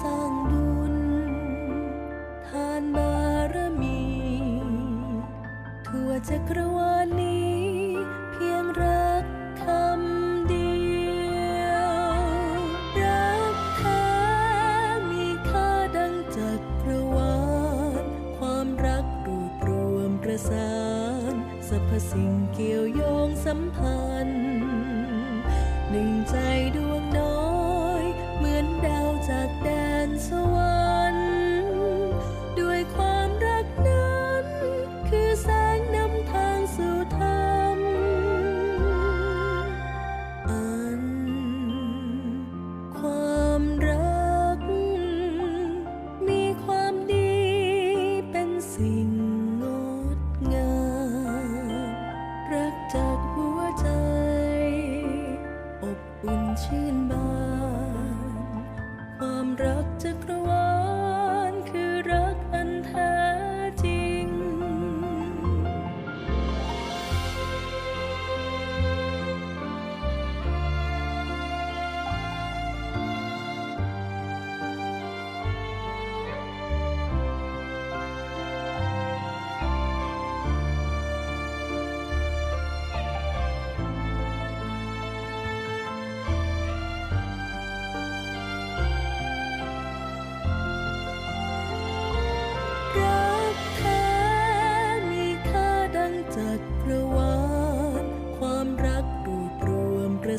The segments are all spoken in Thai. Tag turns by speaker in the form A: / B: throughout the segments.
A: สร้างบุญ ทานบารมี ทั่วจักรวาลนี้ เพียงรักคำเดียว รักแท้มีค่าดังจักรวาล ความรักดูดรวมประสานสรรพสิ่งเกี่ยวโยงสัมพันธ์ หนึ่งใจดวงน้อง เหมือนดาวจากแดน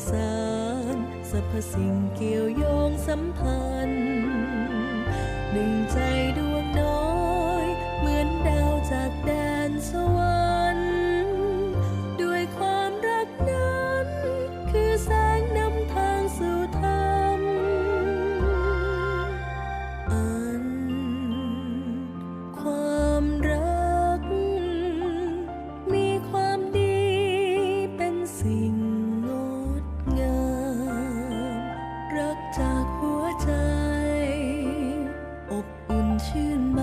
A: ประสานสรรพสิ่งเกี่ยวโยงสัมพันธ์หนึ่งใจ 去吗